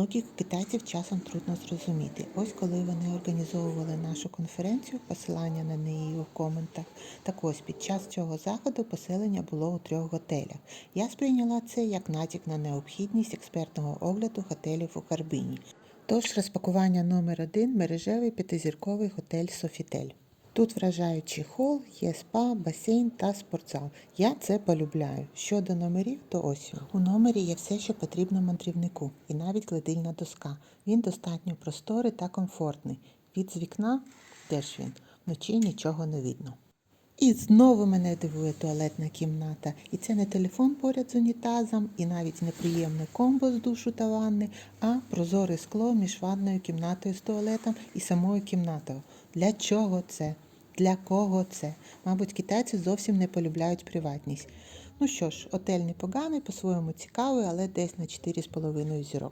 Логіку китайців часом трудно зрозуміти. Ось коли вони організовували нашу конференцію, посилання на неї у коментах. Так ось під час цього заходу поселення було у трьох готелях. Я сприйняла це як натяк на необхідність експертного огляду готелів у Карбіні. Тож розпакування номер один мережевий п'ятизірковий готель Софітель. Тут вражаючий хол, є спа, басейн та спортзал. Я це полюбляю. Щодо номерів, то ось у номері є все, що потрібно мандрівнику, і навіть гладильна доска. Він достатньо просторий та комфортний. Від з вікна теж він. Вночі нічого не видно. І знову мене дивує туалетна кімната. І це не телефон поряд з унітазом, і навіть неприємне комбо з душу та ванни, а прозоре скло між ванною кімнатою з туалетом і самою кімнатою. Для чого це? Для кого це? Мабуть, китайці зовсім не полюбляють приватність. Ну що ж, отель непоганий, по-своєму цікавий, але десь на 4,5 зірок.